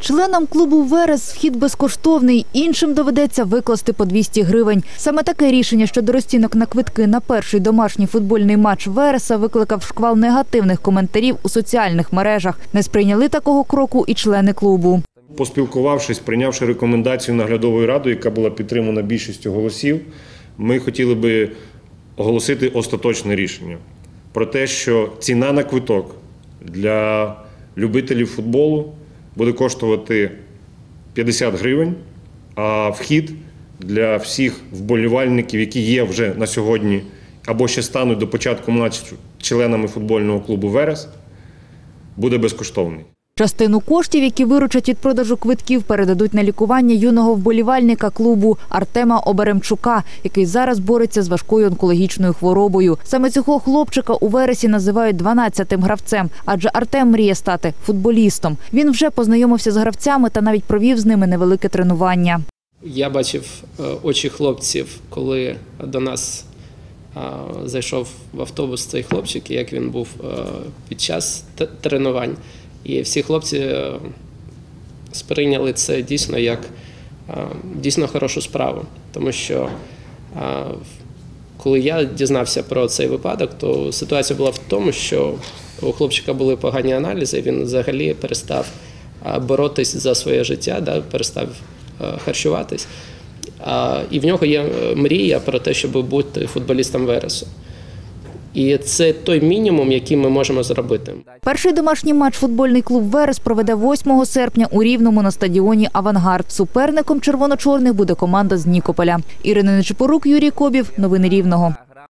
Членам клубу Верес вхід безкоштовний, іншим доведеться викласти по 200 гривень. Саме таке рішення щодо розцінок на квитки на перший домашній футбольний матч Вереса викликав шквал негативних коментарів у соціальних мережах. Не сприйняли такого кроку і члени клубу. Поспілкувавшись, прийнявши рекомендацію наглядової ради, яка була підтримана більшістю голосів, ми хотіли би оголосити остаточне рішення про те, що ціна на квиток для любителів футболу буде коштувати 50 гривень, а вхід для всіх вболівальників, які є вже на сьогодні або ще стануть до початку матчу членами футбольного клубу Верес, буде безкоштовний. Частину коштів, які виручать від продажу квитків, передадуть на лікування юного вболівальника клубу Артема Оберемчука, який зараз бореться з важкою онкологічною хворобою. Саме цього хлопчика у вересі називають 12-тим гравцем, адже Артем мріє стати футболістом. Він вже познайомився з гравцями та навіть провів з ними невелике тренування. Я бачив е, очі хлопців, коли до нас зайшов в автобус цей хлопчик, як він був е, під час тренувань. І всі хлопці е, сприйняли це дійсно як е, дійсно хорошу справу. Тому що е, коли я дізнався про цей випадок, то ситуація була в тому, що у хлопчика були погані аналізи, він взагалі перестав боротись за своє життя, да, перестав харчуватись. І в нього є мрія про те, щоб бути футболістом Вересу. І це той мінімум, який ми можемо зробити. Перший домашній матч футбольний клуб Верес проведе 8 серпня у Рівному на стадіоні Авангард. Суперником червоно-чорних буде команда з Нікополя. Ірина Нечипорук, Юрій Кобів. Новини Рівного.